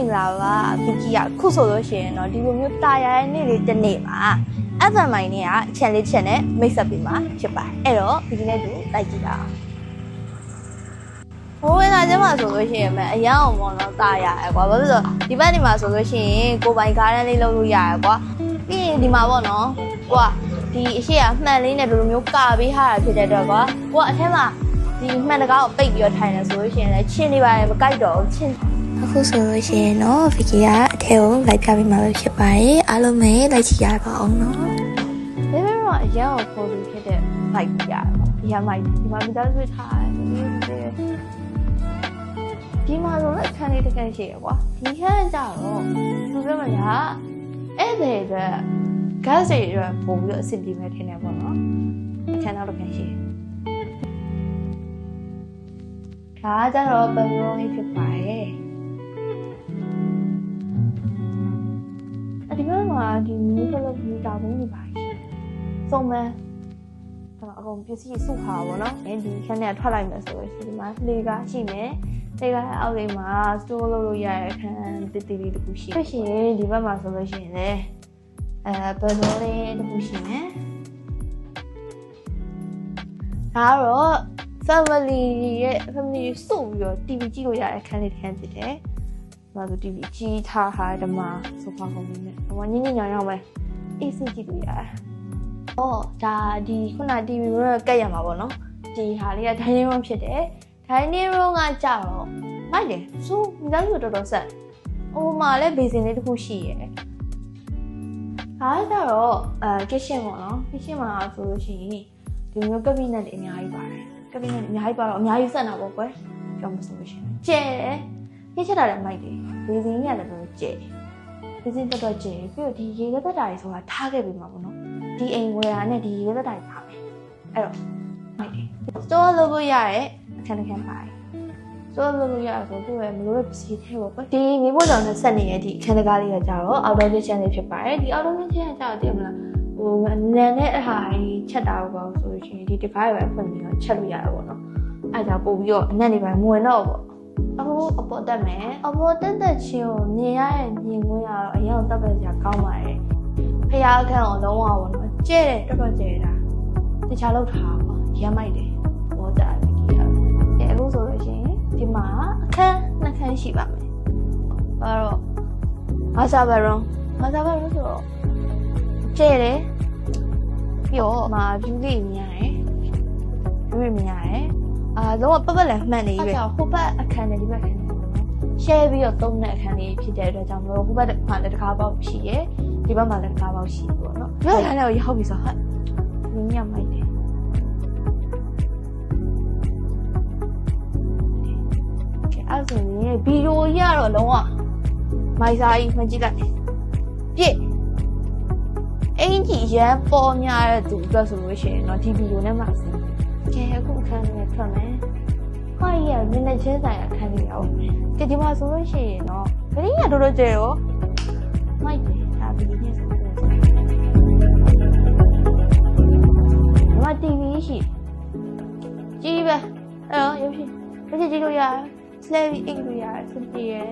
င်္ဂလာပါဗီကီကခုဆိုလို့ရှိရင်တော့ဒီလိုမျိုးတာယာရဲ့နေ့လေးတစ်နေ့မှာ FM မိုင်းနဲ့ကအချက်လေးချက်နဲ့မိတ်ဆက်ပေးမှာဖြစ်ပါတယ်အဲ့တော့ဗီကီနဲ့တူလိုက်ကြည့်တာဘိုးဝင်လာကျမဆိုလို့ရှိရင်မအယောင်မော်တော့တာယာရယ်ကွာဘာဖြစ်လို့ဒီဘက်ဒီမှာဆိုလို့ရှိရင်ကိုပိုင်ကားတန်းလေးလုပ်လို့ရရယ်ကွာပြီးရင်ဒီမှာပေါ့နော်ကွာဒီအရှိအမှန်လေးနဲ့ဒီလိုမျိုးကာပေးထားတာဖြစ်တဲ့အတွက်ကွာကိုကအထက်မှာဒီမှန်တကားကိုပိတ်ပြီးတော့ထိုင်နေဆိုလို့ရှိရင်လည်းချင်းနေပါရဲ့မကြိုက်တော့ဘူးချင်း အခုဆိုလို့ရှိရင်တော့ဗီကီကအထဲကိုလိုက်ပြပေးမှာပဲဖြစ်ပါတယ်အားလုံးပဲလိုက်ချရပါအောင်နော်ဘယ်ဘယ်တော့အရန်ကိုပေါ်လို့ဖြစ်တဲ့ light ပြရတာ။ဒီဟာ light ဒီမှာမိသားစုထားတယ်ဒီမှာတော့အခန်းလေးတစ်ခန်းရှိရကွာ။ဒီခန်းကြတော့ဘယ်ပြောမလဲ။အဲ့ဒီအတွက် gas တွေအတွက်ပုံပြီးတော့အဆင်ပြေမယ်ထင်တယ်ပေါ့နော်။အခန်းနောက်တစ်ခန်းရှိတယ်။ဒါကြတော့ဘယ်လိုလေးဖြစ်ပါရဲ့။ အဒီဘက်မှာဒီမျိုးကလေးမီတာဘုံတွေပါရှိတယ်။စုံမဲတော့အကုန်ပစ္စည်းစုခါပါတော့။အဲဒီခန်းထဲထွက်လိုက်မယ်ဆိုလို့ရှိရင်ဒီမှာလေကားရှိမယ်။လေကားအောက်လေးမှာ store လုပ်လို့ရတဲ့အခန်းတစ်တီလေးတစ်ခုရှိတယ်။ဖြစ်ရှင်ဒီဘက်မှာဆိုလို့ရှိရင်လည်းအဲဘယ်လိုလေးတစ်ခုရှိမယ်။ဒါကတော့ family ရဲ့ family စုပြီးတော့ TV ကြည့်လို့ရတဲ့အခန်းလေးတစ်ခန်းဖြစ်တယ်။ ဒါဆို TV ကြီးထားဟာဓမ္မဆိုဖာကုန်လေးနဲ့ဟိုညညညောင်ရောင်ပဲ AC ကြည့်လို့ရတယ်။အော်ဒါဒီခုန TV ရောကတ်ရမှာပေါ့နော်။ဒီဟာလေးက dining room ဖြစ်တယ်။ dining room ကကြတော့မိုက်တယ်။ဆိုမိသားစုတော်တော်ဆက်။အိုမှာလည်း basin လေးတစ်ခုရှိရဲ့။ဒါကြတော့အဲ kitchen ပေါ့နော်။ kitchen မှာဆိုလို့ရှိရင်ဒီမျိုး cabinet တွေအများကြီးပါတယ်။ cabinet အများကြီးပါတော့အများကြီးဆက်တာပေါ့ကွယ်။ပြောမဆိုလို့ရှိရင်ကျဲတယ်။ပြစ်ချက်တာလည်းမိုက်တယ်။ basin ကြီးကလည်းတော်တော်ကျဲတယ်။ basin တော်တော်ကျဲပြီးတော့ဒီရေခဲသက်တာတွေဆိုတာထားခဲ့ပြီမှာပေါ့နော်။ဒီအိမ်ဝယ်တာနဲ့ဒီရေခဲသက်တာတွေပါမယ်။အဲ့တော့မိုက်တယ်။ store လုပ်လို့ရရဲ့အခန်းတစ်ခန်းပါတယ်။ store လုပ်လို့ရဆိုသူ့ရဲ့မလို့တဲ့ပစ္စည်းတွေပေါ့ကွယ်။ဒီမြေပေါ်ကြောင်နဲ့ဆက်နေတဲ့ဒီအခန်းတကားလေးကကြတော့ outdoor kitchen လေးဖြစ်ပါတယ်။ဒီ outdoor kitchen ကကြတော့တည်မလား။ဟိုနန်နဲ့အဟာကြီးချက်တာပေါ့ဆိုလို့ရှိရင်ဒီ device ပဲဖွင့်ပြီးတော့ချက်လို့ရတာပေါ့နော်။အဲ့ဒါပို့ပြီးတော့အနက်နေပိုင်းမဝင်တော့ပေါ့။ အခုအပေါ်တက်မယ်။အပေါ်တက်တက်ချင်းကိုမြင်ရတဲ့မြင်ကွင်းကတော့အရင်တက်ပဲစရာကောင်းပါတယ်။ဖျားခန့်အောင်လုံးဝပေါ့နော်။ကျဲတယ်တော်တော်ကျဲတာ။တခြားလောက်ထားပါရမ်းမိုက်တယ်။ဘောကြတယ်ကြီးရ။အဲအခုဆိုလို့ရှိရင်ဒီမှာအခန်းနှစ်ခန်းရှိပါမယ်။အဲတော့မာစာဘရုံမာစာဘရုံဆိုတော့ကျဲတယ်။ပြီးတော့မှာ view လေးမြင်ရတယ်။ view မြင်ရတယ်။ အာလုံးဝပတ်ပတ်လည်းမှန်နေပြီပဲ။ဟိုဘက်အခန်းနဲ့ဒီဘက်အခန်းနဲ့ပေါ့နော်။ share ပြီးတော့သုံးတဲ့အခန်းလေးဖြစ်တဲ့အတွက်ကြောင့်မလို့ဟိုဘက်မှာလည်းတကားပေါက်ရှိရယ်ဒီဘက်မှာလည်းတကားပေါက်ရှိပေါ့နော်။ဒီဘက်ခန်းလေးကိုရောက်ပြီဆိုတော့ဟဲ့မြင်ရမိုက်တယ်။ကဲအဲ့ဆိုရင်ဗီဒီယိုကြီးကတော့လုံးဝမိုက်စားကြီးမကြည့်လိုက်ပြည့်အင်ကြီးရမ်းပေါ်များတဲ့သူအတွက်ဆိုလို့ရှိရင်တော့ဒီဗီဒီယိုနဲ့မှစီး ကဲအခုအခန်းလေးထွက်မယ်ဟောရမျက်နှာချင်းဆိုင်အခန်းလေးရောက်မယ်ကဲဒီမှာဆိုလို့ရှိရင်တော့ဂရင်းရတော်တော်ကျဲရောမိုက်တယ်ဒါဗီဒီယိုနဲ့ဆိုတော့ဒီမှာ TV ရှိကြီးပဲအဲ့တော့ရုပ်ရှင်ရုပ်ရှင်ကြည့်လို့ရတယ် slave အိတ်လို့ရတယ်စပီရယ်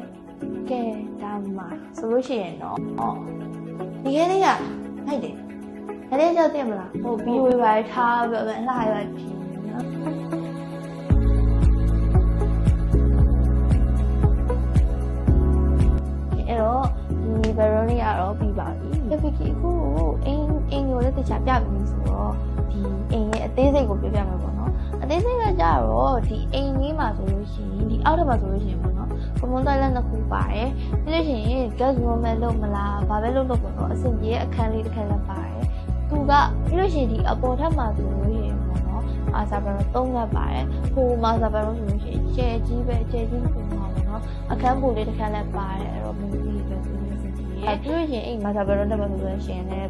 ကဲဒါမှဆိုလို့ရှိရင်တော့အော်ဒီခဲလေးကမိုက်တယ်ဒါလေးကြောက်သိမလားဟိုဘီဝေးပါထားပြီးတော့အလှရကြ အသေးစိတ်ကကြတော့ဒီအိမ်ကြီးမှာဆိုလို့ရှိရင်ဒီအောက်ထပ်မှာဆိုလို့ရှိရင်ပေါ့နော်။ common toilet နှစ်ခုပါတယ်။ပြီးလို့ရှိရင် gas room ပဲလုပ်မလား။ဘာပဲလုပ်လို့ပေါ့နော်။အဆင်ပြေတဲ့အခန်းလေးတစ်ခန်းလည်းပါတယ်။သူကပြီးလို့ရှိရင်ဒီအပေါ်ထပ်မှာဆိုလို့ရှိရင်ပေါ့နော်။အာစာဘရော3ခက်ပါတယ်။ဟိုမာစာဘရောဆိုလို့ရှိရင်ကျဲကြီးပဲကျဲကြီးပုံမှာပေါ့နော်။အခန်းပူလေးတစ်ခန်းလည်းပါတယ်အဲ့တော့မင်းကြီးပဲဆိုလို့ရှိရင်အဲပြီးလို့ရှိရင်အိမ်မာစာဘရောတက်မှာဆိုလို့ရှိရင်လည်း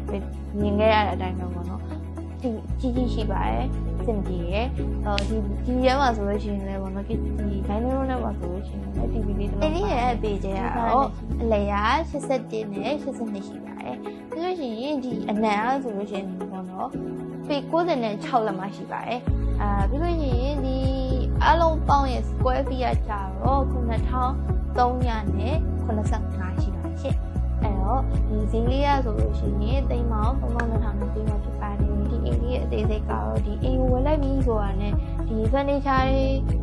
မြင်ခဲ့ရတဲ့အတိုင်းပဲပေါ့နော်။ဒီကြီးကြီးရှိပါတယ်။ စင်ပြေရဲ့။အော်ဒီဒီရဲမှာဆိုလို့ရှိရင်လည်းပေါ့နော်။ဒီဒီ dining room နဲ့မှာဆိုလို့ရှိရင်လည်း TV လေးတစ်လုံး။ဒီရဲ့ပေကျဲကတော့အလျာ81နဲ့82ရှိပါတယ်။ပြီးလို့ရှိရင်ဒီအနံ့ဆိုလို့ရှိရင်ပေါ့နော်။ပေ96လက်မှရှိပါတယ်။အာပြီးလို့ရှိရင်ဒီအလုံးပေါင်းရဲ့ square feet ကကြတော့9385ရှိပါရှင့်အဲ့တော့ဒီဈေးလေးရဆိုလို့ရှိရင်တိမ်မောင်း3200နဲ့ပြီးမှဖြစ်ပါတယ်ဒီ အိမ်လေးရဲ့အသေးစိတ်ကတော့ဒီအိမ်ကိုဝယ်လိုက်ပြီဆိုတာနဲ့ဒီ furniture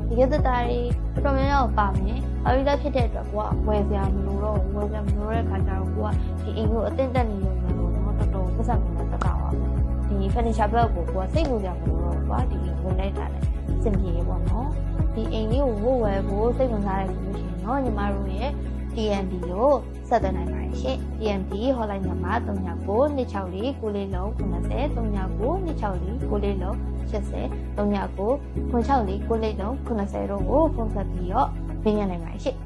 တွေဒီကသက်တာတွေတော်တော်များများပါမယ်အရိဒါဖြစ်တဲ့အတွက်ကိုကဝယ်စရာမလိုတော့ဝယ်စရာမလိုတဲ့ခါကျတော့ကိုကဒီအိမ်ကိုအသင့်တက်နေလို့လည်းတော့တော်တော်ပတ်စံနဲ့တက်တာပါပဲဒီ furniture belt ကိုကိုကစိတ်ဝင်ကြမလို့တော့ကွာဒီဝင်လိုက်တာလည်းစင်ပြေပေါ့နော်ဒီအိမ်လေးကိုဝယ်ဝယ်ဖို့စိတ်ဝင်စားရဆိုလို့ရှိရင်တော့ညီမတို့ရဲ့ TNB ကိုဆက်သွင်းနိုင်ပါတယ်ရှင် TNB hotline number 39 264 9လေးလုံး90 39 264 9လေးလုံး80 39 964 9လေးလုံး90တို့ကိုဖုန်းဆက်ပြီးတော့ပြင်ရနိုင်ပါတယ်ရှင်